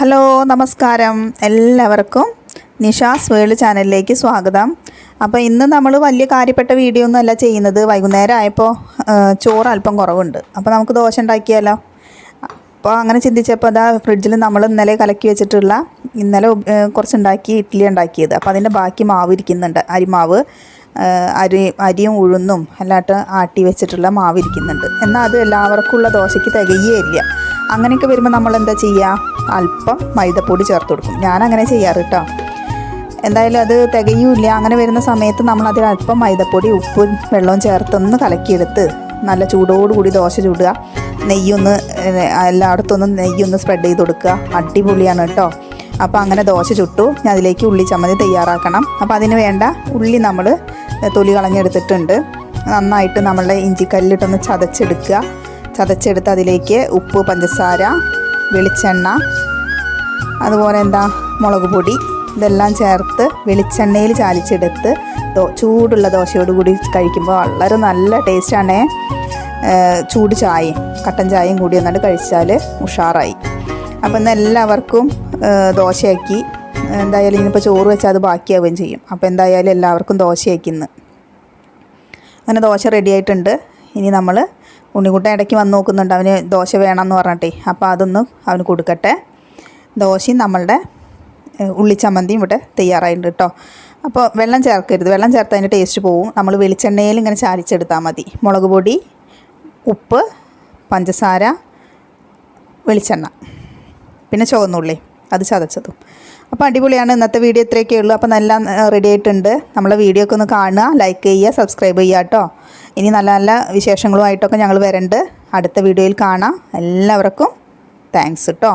Hello നമസ്കാരം. എല്ലാവർക്കും Nisha's world ചാനലിലേക്ക് സ്വാഗതം. അപ്പോൾ ഇന്ന് നമ്മൾ വലിയ കാര്യപ്പെട്ട വീഡിയോ ഒന്നും അല്ല ചെയ്യുന്നത്. വൈകുന്നേരം ആയപ്പോൾ ചോറ് അല്പം കുറവുണ്ട്. അപ്പോൾ നമുക്ക് ദോശ ഉണ്ടാക്കിയാലോ? അപ്പോൾ അങ്ങനെ ചിന്തിച്ചപ്പോൾ അതാ ഫ്രിഡ്ജിൽ നമ്മൾ ഇന്നലെ കലക്കി വെച്ചിട്ടുള്ള ഇന്നലെ കുറച്ചുണ്ടാക്കി ഇഡ്ഡലി ഉണ്ടാക്കിയത്. അപ്പോൾ അതിന്റെ ബാക്കി മാവ് ഇരിക്കുന്നുണ്ട്. അരിമാവ്. അരി അരിയും ഉഴുന്നും അല്ലാട്ട് ആട്ടി വെച്ചിട്ടുള്ള മാവിരിക്കുന്നുണ്ട്. എന്നാൽ അത് എല്ലാവർക്കുള്ള ദോശയ്ക്ക് തികയേയില്ല. അങ്ങനെയൊക്കെ വരുമ്പോൾ നമ്മൾ എന്താ ചെയ്യുക? അല്പം മൈദപ്പൊടി ചേർത്ത് കൊടുക്കും. ഞാൻ അങ്ങനെ ചെയ്യാറ് കേട്ടോ എന്തായാലും അത് തികയൂല്ല. അങ്ങനെ വരുന്ന സമയത്ത് നമ്മൾ അതിൽ അല്പം മൈദപ്പൊടി ഉപ്പും വെള്ളവും ചേർത്തൊന്ന് കലക്കിയെടുത്ത് നല്ല ചൂടോടുകൂടി ദോശ ചൂടുക. നെയ്യൊന്ന് ഏഹ്, എല്ലായിടത്തും ഒന്ന് നെയ്യൊന്ന് സ്പ്രെഡ് ചെയ്ത് കൊടുക്കുക. അടിപൊളിയാണ് കേട്ടോ അപ്പോൾ അങ്ങനെ ദോശ ചുട്ടു. അതിലേക്ക് ഉള്ളി ചമ്മന്തി തയ്യാറാക്കണം. അപ്പോൾ അതിന് വേണ്ട ഉള്ളി നമ്മൾ തൊലി കളഞ്ഞെടുത്തിട്ടുണ്ട്. നന്നായിട്ട് നമ്മളുടെ ഇഞ്ചിക്കല്ലിട്ടൊന്ന് ചതച്ചെടുക്കുക. ചതച്ചെടുത്ത് അതിലേക്ക് ഉപ്പ് പഞ്ചസാര വെളിച്ചെണ്ണ അതുപോലെ എന്താ മുളക് പൊടി ഇതെല്ലാം ചേർത്ത് വെളിച്ചെണ്ണയിൽ ചാലിച്ചെടുത്ത് ദോ ചൂടുള്ള ദോശയോട് കൂടി കഴിക്കുമ്പോൾ വളരെ നല്ല ടേസ്റ്റാണ്. ചൂട് ചായയും കട്ടൻ ചായയും കൂടി എന്നിട്ട് കഴിച്ചാൽ ഉഷാറായി. അപ്പം ഇന്ന് എല്ലാവർക്കും ദോശയാക്കി എന്തായാലും ഇനിയിപ്പോൾ ചോറ് വെച്ചാൽ അത് ബാക്കിയാവുകയും ചെയ്യും. അപ്പോൾ എന്തായാലും എല്ലാവർക്കും ദോശ അയക്കുന്നു അങ്ങനെ ദോശ റെഡി ആയിട്ടുണ്ട്. ഇനി നമ്മൾ ഉണ്ണിക്കുട്ടൻ ഇടയ്ക്ക് വന്ന് നോക്കുന്നുണ്ട്. അവന് ദോശ വേണം എന്ന് പറഞ്ഞിട്ടേ. അപ്പോൾ അതൊന്ന് അവന് കൊടുക്കട്ടെ. ദോശയും നമ്മളുടെ ഉള്ളിച്ചമ്മന്തിയും ഇവിടെ തയ്യാറായിട്ടുണ്ട് കേട്ടോ. അപ്പോൾ വെള്ളം ചേർക്കരുത്. വെള്ളം ചേർത്ത് അതിന്റെ ടേസ്റ്റ് പോവും. നമ്മൾ വെളിച്ചെണ്ണയിൽ ഇങ്ങനെ ചാലിച്ചെടുത്താൽ മതി. മുളക് പൊടി ഉപ്പ് പഞ്ചസാര വെളിച്ചെണ്ണ. പിന്നെ ചുവന്നുള്ളി. അത് ചതച്ചതും. അപ്പോൾ അടിപൊളിയാണ് ഇന്നത്തെ വീഡിയോ ഇത്രയൊക്കെ ഉള്ളൂ. അപ്പോൾ നല്ല റെഡി ആയിട്ടുണ്ട്. നമ്മളെ വീഡിയോ ഒക്കെ ഒന്ന് കാണുക ലൈക്ക് ചെയ്യുക സബ്സ്ക്രൈബ് ചെയ്യുക കേട്ടോ. ഇനി നല്ല നല്ല വിശേഷങ്ങളുമായിട്ടൊക്കെ ഞങ്ങൾ വരണ്ട്. അടുത്ത വീഡിയോയിൽ കാണാം. എല്ലാവർക്കും താങ്ക്സ് കേട്ടോ